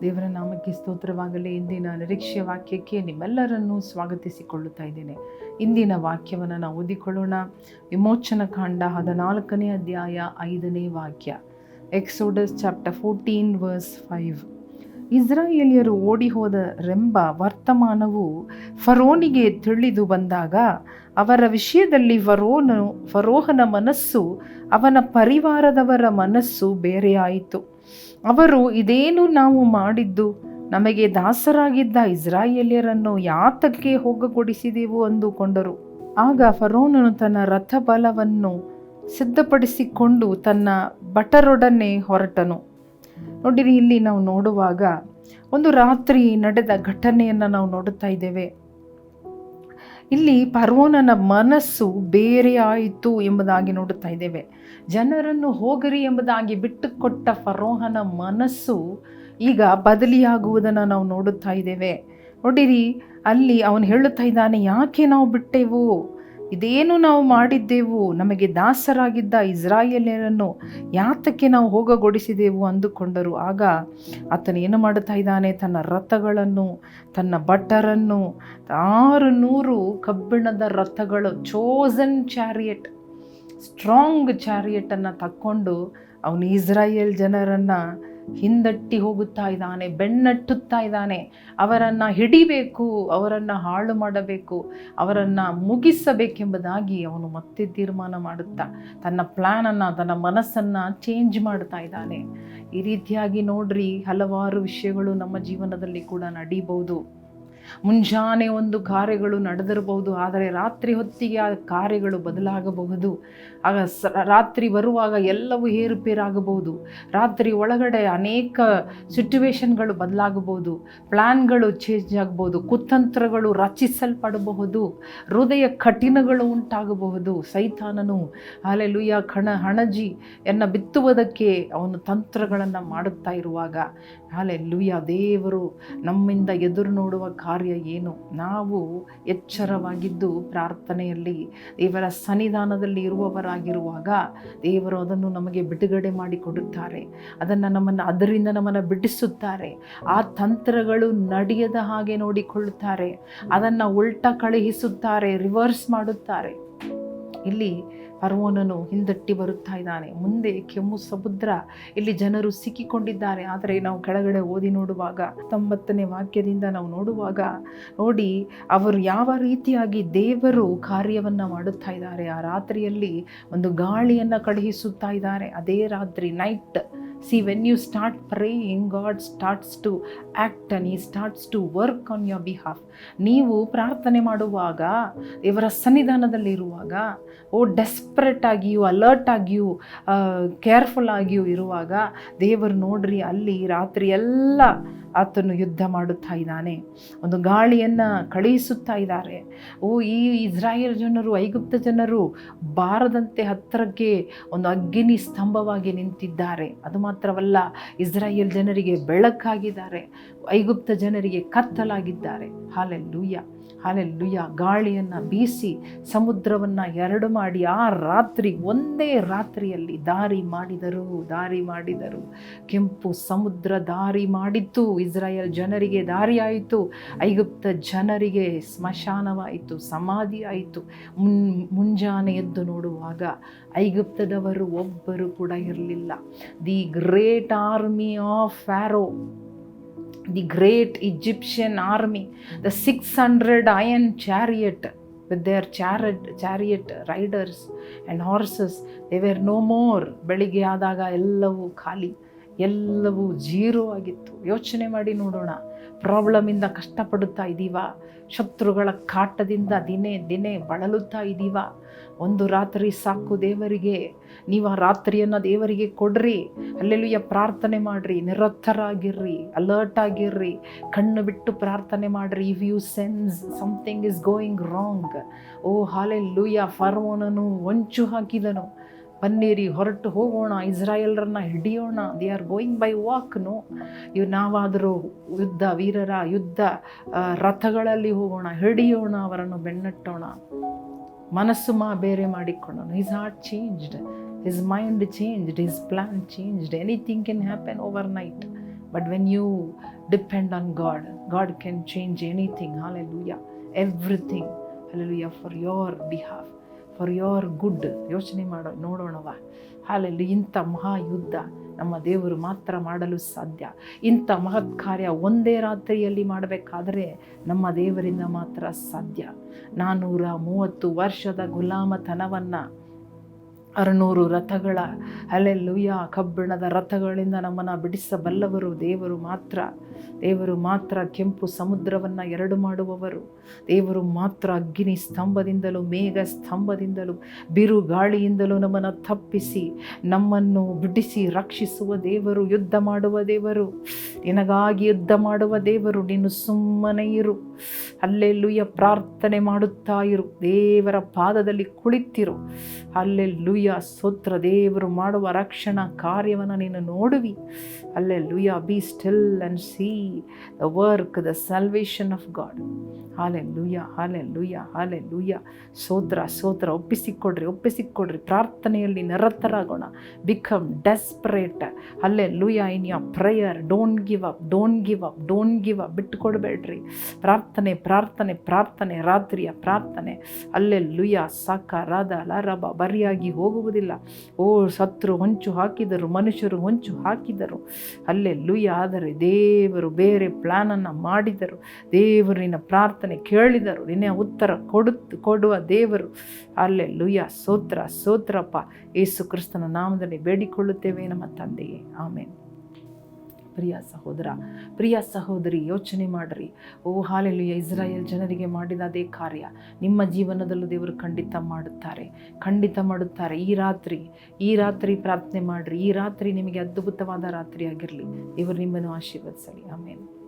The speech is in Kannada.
ದೇವರ ನಾಮಕ್ಕೆ ಸ್ತೋತ್ರವಾಗಲಿ. ಇಂದಿನ ನಿರೀಕ್ಷೆ ವಾಕ್ಯಕ್ಕೆ ನಿಮ್ಮೆಲ್ಲರನ್ನೂ ಸ್ವಾಗತಿಸಿಕೊಳ್ಳುತ್ತಾ ಇದ್ದೇನೆ. ಇಂದಿನ ವಾಕ್ಯವನ್ನು ನಾವು ಓದಿಕೊಳ್ಳೋಣ. ವಿಮೋಚನ ಕಾಂಡ ಹದಿನಾಲ್ಕನೇ ಅಧ್ಯಾಯ ಐದನೇ ವಾಕ್ಯ. Exodus chapter fourteen verse five. ಇಸ್ರಾಯೇಲಿಯರು ಓಡಿ ಹೋದರೆಂಬ ವರ್ತಮಾನವು ಫರೋನಿಗೆ ತಿಳಿದು ಬಂದಾಗ, ಅವರ ವಿಷಯದಲ್ಲಿ ಫರೋನು, ಫರೋಹನ ಮನಸ್ಸು ಅವನ ಪರಿವಾರದವರ ಮನಸ್ಸು ಬೇರೆಯಾಯಿತು. ಅವರು ಇದೇನು ನಾವು ಮಾಡಿದ್ದು? ನಮಗೆ ದಾಸರಾಗಿದ್ದ ಇಸ್ರಾಯೇಲ್ಯರನ್ನು ಯಾತಕ್ಕೆ ಹೋಗಗೊಡಿಸಿದೆವು ಅಂದುಕೊಂಡರು. ಆಗ ಫರೋನನು ತನ್ನ ರಥಬಲವನ್ನು ಸಿದ್ಧಪಡಿಸಿಕೊಂಡು ತನ್ನ ಭಟರೊಡನೆ ಹೊರಟನು. ನೋಡಿರಿ, ಇಲ್ಲಿ ನಾವು ನೋಡುವಾಗ ಒಂದು ರಾತ್ರಿ ನಡೆದ ಘಟನೆಯನ್ನು ನಾವು ನೋಡುತ್ತಾ ಇದ್ದೇವೆ. ಇಲ್ಲಿ ಪರ್ವನನ ಮನಸ್ಸು ಬೇರೆ ಆಯಿತು ಎಂಬುದಾಗಿ ನೋಡುತ್ತಾ ಇದ್ದೇವೆ. ಜನರನ್ನು ಹೋಗರಿ ಎಂಬುದಾಗಿ ಬಿಟ್ಟುಕೊಟ್ಟ ಫರೋಹನ ಮನಸ್ಸು ಈಗ ಬದಲಿಯಾಗುವುದನ್ನು ನಾವು ನೋಡುತ್ತಾ ಇದ್ದೇವೆ. ನೋಡಿರಿ, ಅಲ್ಲಿ ಅವನು ಹೇಳುತ್ತಾ ಇದ್ದಾನೆ, ಯಾಕೆ ನಾವು ಬಿಟ್ಟೆವು? ಇದೇನು ನಾವು ಮಾಡಿದ್ದೆವು? ನಮಗೆ ದಾಸರಾಗಿದ್ದ ಇಸ್ರಾಯೇಲರನ್ನು ಯಾತಕ್ಕೆ ನಾವು ಹೋಗಗೊಡಿಸಿದೆವು? ಅಂದುಕೊಂಡರು. ಆಗ ಆತನು ಏನು ಮಾಡುತ್ತಾ ಇದ್ದಾನೆ? ತನ್ನ ರಥಗಳನ್ನು, ತನ್ನ ಭಟ್ಟರನ್ನು ಆರು ನೂರು ಕಬ್ಬಿಣದ ರಥಗಳು ಚೋಸನ್ ಚಾರಿಯಟ್ ಸ್ಟ್ರಾಂಗ್ ಚಾರಿಯಟನ್ನು ತಕ್ಕೊಂಡು ಅವನು ಇಸ್ರಾಯೇಲ್ ಜನರನ್ನು ಹಿಂದಟ್ಟಿ ಹೋಗುತ್ತಾ ಇದ್ದಾನೆ, ಬೆನ್ನಟ್ಟುತ್ತಾ ಇದ್ದಾನೆ. ಅವರನ್ನು ಹಿಡಿಬೇಕು, ಅವರನ್ನು ಹಾಳು ಮಾಡಬೇಕು, ಅವರನ್ನು ಮುಗಿಸಬೇಕೆಂಬುದಾಗಿ ಅವನು ಮತ್ತೆ ತೀರ್ಮಾನ ಮಾಡುತ್ತಾ, ತನ್ನ ಪ್ಲ್ಯಾನನ್ನು ತನ್ನ ಮನಸ್ಸನ್ನು ಚೇಂಜ್ ಮಾಡ್ತಾ ಇದ್ದಾನೆ. ಈ ರೀತಿಯಾಗಿ ನೋಡ್ರಿ, ಹಲವಾರು ವಿಷಯಗಳು ನಮ್ಮ ಜೀವನದಲ್ಲಿ ಕೂಡ ನಡೀಬಹುದು. ಮುಂಜಾನೆ ಒಂದು ಕಾರ್ಯಗಳು ನಡೆದಿರಬಹುದು, ಆದರೆ ರಾತ್ರಿ ಹೊತ್ತಿಗೆ ಆ ಕಾರ್ಯಗಳು ಬದಲಾಗಬಹುದು. ಆಗ ರಾತ್ರಿ ಬರುವಾಗ ಎಲ್ಲವೂ ಏರುಪೇರಾಗಬಹುದು. ರಾತ್ರಿ ಒಳಗಡೆ ಅನೇಕ ಸಿಟ್ಯುವೇಶನ್ಗಳು ಬದಲಾಗಬಹುದು. ಪ್ಲ್ಯಾನ್ಗಳು ಚೇಂಜ್ ಆಗಬಹುದು. ಕುತಂತ್ರಗಳು ರಚಿಸಲ್ಪಡಬಹುದು. ಹೃದಯ ಕಠಿಣಗಳು ಉಂಟಾಗಬಹುದು. ಸೈತಾನನು ಅಲೆಲುಯ್ಯ ಕಣ ಹಣಜಿ ಎನ್ನ ಬಿತ್ತುವುದಕ್ಕೆ ಅವನು ತಂತ್ರಗಳನ್ನು ಮಾಡುತ್ತಾ ಇರುವಾಗ ಹಾಲೆ ಲುಯ್ಯ ದೇವರು ನಮ್ಮಿಂದ ಎದುರು ನೋಡುವ ಕಾರ್ಯ ಏನು? ನಾವು ಎಚ್ಚರವಾಗಿದ್ದು ಪ್ರಾರ್ಥನೆಯಲ್ಲಿ ದೇವರ ಸನ್ನಿಧಾನದಲ್ಲಿ ಇರುವವರಾಗಿರುವಾಗ ದೇವರು ಅದನ್ನು ನಮಗೆ ಬಿಡುಗಡೆ ಮಾಡಿಕೊಡುತ್ತಾರೆ. ಅದನ್ನು ನಮ್ಮನ್ನು ಅದರಿಂದ ನಮ್ಮನ್ನು ಬಿಡಿಸುತ್ತಾರೆ. ಆ ತಂತ್ರಗಳು ನಡೆಯದ ಹಾಗೆ ನೋಡಿಕೊಳ್ಳುತ್ತಾರೆ. ಅದನ್ನು ಉಲ್ಟ ಕಳುಹಿಸುತ್ತಾರೆ ರಿವರ್ಸ್ ಮಾಡುತ್ತಾರೆ. ಇಲ್ಲಿ ಫರ್ವೋನನು ಹಿಂದಟ್ಟಿ ಬರುತ್ತಾ ಇದ್ದಾನೆ. ಮುಂದೆ ಕೆಮ್ಮು ಸಮುದ್ರ, ಇಲ್ಲಿ ಜನರು ಸಿಕ್ಕಿಕೊಂಡಿದ್ದಾರೆ. ಆದರೆ ನಾವು ಕೆಳಗಡೆ ಓದಿ ನೋಡುವಾಗ ತೊಂಬತ್ತನೇ ವಾಕ್ಯದಿಂದ ನಾವು ನೋಡುವಾಗ, ನೋಡಿ, ಅವರು ಯಾವ ರೀತಿಯಾಗಿ ದೇವರು ಕಾರ್ಯವನ್ನು ಮಾಡುತ್ತಾ ಇದ್ದಾರೆ. ಆ ರಾತ್ರಿಯಲ್ಲಿ ಒಂದು ಗಾಳಿಯನ್ನು ಕಳುಹಿಸುತ್ತಾ ಇದ್ದಾರೆ. ಅದೇ ರಾತ್ರಿ night see when you start praying God starts to act and he starts to work on your behalf ನೀವು ಪ್ರಾರ್ಥನೆ ಮಾಡುವಾಗ, ಇವರ ಸನ್ನಿಧಾನದಲ್ಲಿರುವಾಗ, ಓ ಡೆಸ್ಪರೇಟ್ ಆಗಿಯೂ ಅಲರ್ಟ್ ಆಗಿಯೂ ಕೇರ್ಫುಲ್ ಆಗಿಯೂ ಇರುವಾಗ, ದೇವರು ನೋಡ್ರಿ, ಅಲ್ಲಿ ರಾತ್ರಿ ಎಲ್ಲ ಆತನು ಯುದ್ಧ ಮಾಡುತ್ತಾ ಇದ್ದಾನೆ. ಒಂದು ಗಾಳಿಯನ್ನು ಕಳುಹಿಸುತ್ತಾ ಇದ್ದಾರೆ. ಓ, ಈ ಇಸ್ರಾಯೇಲ್ ಜನರು, ಐಗುಪ್ತ ಜನರು ಬಾರದಂತೆ ಹತ್ತಿರಕ್ಕೆ ಒಂದು ಅಗ್ನಿ ಸ್ತಂಭವಾಗಿ ನಿಂತಿದ್ದಾರೆ. ಅದು ಮಾತ್ರವಲ್ಲ, ಇಸ್ರಾಯೇಲ್ ಜನರಿಗೆ ಬೆಳಕಾಗಿದ್ದಾರೆ. ಐಗುಪ್ತ ಜನರಿಗೆ ಕತ್ತಲಾಗಿದ್ದಾರೆ. ಹಾಲೆಲ್ಲೂಯ್ಯ, ಹಾಲೆಲ್ಲುಯ್ಯ, ಗಾಳಿಯನ್ನು ಬೀಸಿ ಸಮುದ್ರವನ್ನು ಎರಡು ಮಾಡಿ ಆ ರಾತ್ರಿ, ಒಂದೇ ರಾತ್ರಿಯಲ್ಲಿ ದಾರಿ ಮಾಡಿದರು ದಾರಿ ಮಾಡಿದರು. ಕೆಂಪು ಸಮುದ್ರ ದಾರಿ ಮಾಡಿತ್ತು. ಇಸ್ರಾಯೇಲ್ ಜನರಿಗೆ ದಾರಿಯಾಯಿತು. ಐಗುಪ್ತ ಜನರಿಗೆ ಸ್ಮಶಾನವಾಯಿತು ಸಮಾಧಿ ಆಯಿತು ಮುನ್ ಮುಂಜಾನೆ ಎದ್ದು ನೋಡುವಾಗ ಐಗುಪ್ತದವರು ಒಬ್ಬರು ಕೂಡ ಇರಲಿಲ್ಲ. The great army of Pharaoh the great Egyptian army, the 600 iron chariot with their chariot, chariot riders and horses they were no more ಬೆಳಿಗ್ಗೆ ಆದಾಗ ಎಲ್ಲವೂ ಖಾಲಿ. ಎಲ್ಲವೂ ಜೀರೋ ಆಗಿತ್ತು. ಯೋಚನೆ ಮಾಡಿ ನೋಡೋಣ. ಪ್ರಾಬ್ಲಮಿಂದ ಕಷ್ಟಪಡುತ್ತಾ ಇದ್ದೀವ ಶತ್ರುಗಳ ಕಾಟದಿಂದ ದಿನೇ ದಿನೇ ಬಳಲುತ್ತಾ ಇದ್ದೀವ ಒಂದು ರಾತ್ರಿ ಸಾಕು ದೇವರಿಗೆ. ನೀವು ಆ ರಾತ್ರಿಯನ್ನು ದೇವರಿಗೆ ಕೊಡ್ರಿ. ಅಲ್ಲೆಲ್ಲೂಯ್ಯ ಪ್ರಾರ್ಥನೆ ಮಾಡಿರಿ. ನಿರತ್ತರಾಗಿರ್ರಿ ಅಲರ್ಟ್ ಆಗಿರ್ರಿ. ಕಣ್ಣು ಬಿಟ್ಟು ಪ್ರಾರ್ಥನೆ ಮಾಡಿರಿ. If you sense something is going wrong oh hallelujah ಫಾರ್ಮೋನನು ಒಂಚು ಹಾಕಿದನು. ಬನ್ನಿರಿ ಹೊರಟು ಹೋಗೋಣ, ಇಸ್ರಾಯೇಲ್ರನ್ನ ಹಿಡಿಯೋಣ. They are going by walk no ಇವು ನಾವಾದರೂ ಯುದ್ಧ, ವೀರರ ಯುದ್ಧ ರಥಗಳಲ್ಲಿ ಹೋಗೋಣ, ಹಿಡಿಯೋಣ, ಅವರನ್ನು ಬೆನ್ನಟ್ಟೋಣ. ಮನಸ್ಸು ಮಾ ಬೇರೆ ಮಾಡಿಕೊಳ್ಳೋಣ. Is heart changed his mind changed his plan changed anything can happen overnight but when you depend on God God can change anything hallelujah everything alleluia for your behalf for your good ಯೋಚನೆ ಮಾಡೋ ನೋಡೋಣವ ಹಾಲಲ್ಲಿ ಇಂಥ ಮಹಾಯುದ್ಧ ನಮ್ಮ ದೇವರು ಮಾತ್ರ ಮಾಡಲು ಸಾಧ್ಯ. ಇಂಥ ಮಹತ್ ಕಾರ್ಯ ಒಂದೇ ರಾತ್ರಿಯಲ್ಲಿ ಮಾಡಬೇಕಾದರೆ ನಮ್ಮ ದೇವರಿಂದ ಮಾತ್ರ ಸಾಧ್ಯ. ನಾನ್ನೂರ ಮೂವತ್ತು ವರ್ಷದ ಗುಲಾಮತನವನ್ನು ಅರುನೂರು ರಥಗಳ ಅಲ್ಲೆಲ್ಲುಯ್ಯ ಕಬ್ಬಿಣದ ರಥಗಳಿಂದ ನಮ್ಮನ್ನು ಬಿಡಿಸಬಲ್ಲವರು. ದೇವರು ಮಾತ್ರ ದೇವರು ಮಾತ್ರ ಕೆಂಪು ಸಮುದ್ರವನ್ನು ಎರಡು ಮಾಡುವವರು. ದೇವರು ಮಾತ್ರ ಅಗ್ನಿ ಸ್ತಂಭದಿಂದಲೂ, ಮೇಘ ಸ್ತಂಭದಿಂದಲೂ ಬಿರುಗಾಳಿಯಿಂದಲೂ ನಮ್ಮನ್ನು ತಪ್ಪಿಸಿ, ನಮ್ಮನ್ನು ಬಿಡಿಸಿ ರಕ್ಷಿಸುವ ದೇವರು, ಯುದ್ಧ ಮಾಡುವ ದೇವರು. ನಿನಗಾಗಿ ಯುದ್ಧ ಮಾಡುವ ದೇವರು, ನೀನು ಸುಮ್ಮನೆ ಇರು. ಅಲ್ಲೆಲ್ಲುಯ್ಯ ಪ್ರಾರ್ಥನೆ ಮಾಡುತ್ತಾ ಇರು. ದೇವರ ಪಾದದಲ್ಲಿ ಕುಳಿತಿರು. ಅಲ್ಲೆಲ್ಲುಯ್ಯ ಸ್ತೋತ್ರ ದೇವರು ಮಾಡುವ ರಕ್ಷಣಾ ಕಾರ್ಯವನ್ನು ನೀನು ನೋಡುವಿ. Alleluia be still and see the work the salvation of God hallelujah hallelujah ಲೂಯ ಹಾಲೆ ಲೂಯ ಸೋತ್ರ ಸೋತ್ರ, ಒಪ್ಪಿಸಿಕೊಡ್ರಿ ಒಪ್ಪಿಸಿಕೊಡ್ರಿ. ಪ್ರಾರ್ಥನೆಯಲ್ಲಿ ನಿರತರಾಗೋಣ. Become desperate alleluia in your prayer don't give up don't give up don't give up ಬಿಟ್ಟುಕೊಡ್ಬೇಡ್ರಿ. ಪ್ರಾರ್ಥನೆ ಪ್ರಾರ್ಥನೆ ಪ್ರಾರ್ಥನೆ, ರಾತ್ರಿಯ ಪ್ರಾರ್ಥನೆ. ಅಲ್ಲೇ ಲುಯ ರಾಧ ಲರಬ ಬರಿಯಾಗಿ ಹೋಗುವುದಿಲ್ಲ. ಓ, ಸತ್ರು ಹೊಂಚು ಹಾಕಿದರು, ಮನುಷ್ಯರು ಹೊಂಚು ಹಾಕಿದರು. ಅಲ್ಲೇ ಲುಯ ಆದರೆ ದೇವರು ಬೇರೆ ಪ್ಲ್ಯಾನನ್ನು ಮಾಡಿದರು. ದೇವರಿನ ಪ್ರಾರ್ಥನೆ ಕೇಳಿದರು, ನಿನ್ನೆ ಉತ್ತರ ಕೊಡು ಕೊಡುವ ದೇವರು. ಅಲ್ಲೇ ಲುಯ್ಯ ಸೋತ್ರ, ಸೋತ್ರಪ್ಪ, ಯೇಸು ಕ್ರಿಸ್ತನ ನಾಮದಲ್ಲಿ ಬೇಡಿಕೊಳ್ಳುತ್ತೇವೆ ನಮ್ಮ ತಂದೆಯೇ. ಆಮೇಲೆ ಪ್ರಿಯ ಸಹೋದರ, ಪ್ರಿಯ ಸಹೋದರಿ, ಯೋಚನೆ ಮಾಡಿರಿ. ಓ, ಹಾಲೆಲುಯ್ಯ. ಇಸ್ರಾಯೇಲ್ ಜನರಿಗೆ ಮಾಡಿದ ಅದೇ ಕಾರ್ಯ. ನಿಮ್ಮ ಜೀವನದಲ್ಲೂ ದೇವರು ಖಂಡಿತ ಮಾಡುತ್ತಾರೆ. ಖಂಡಿತ ಮಾಡುತ್ತಾರೆ. ಈ ರಾತ್ರಿ ಈ ರಾತ್ರಿ ಪ್ರಾರ್ಥನೆ ಮಾಡಿರಿ. ಈ ರಾತ್ರಿ ನಿಮಗೆ ಅದ್ಭುತವಾದ ರಾತ್ರಿ ಆಗಿರಲಿ. ದೇವರು ನಿಮ್ಮನ್ನು ಆಶೀರ್ವದಿಸಲಿ. ಆಮೇಲೆ